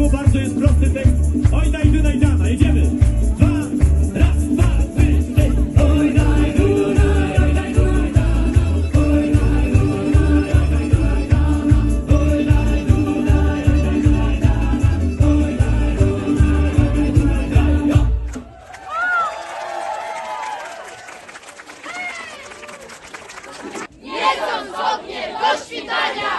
Janku, bardzo jest prosty tekst. Oj, daj, daj, dana, jedziemy. Dwa, raz, dwa, trzy, cztery. Oj, daj, du, daj, oj, daj, du, daj, dana. Oj, daj, du, daj, oj, daj, du, daj, dana. Oj, daj, du, daj, oj, daj, du, daj, dana. Daj, du, daj, oj, daj, du, daj, dana. Jedząc ogniem do świtania,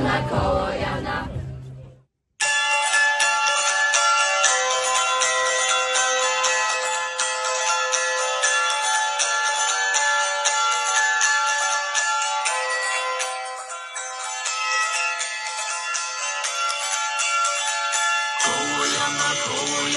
Oh, koło Jana. Koło Jana, koło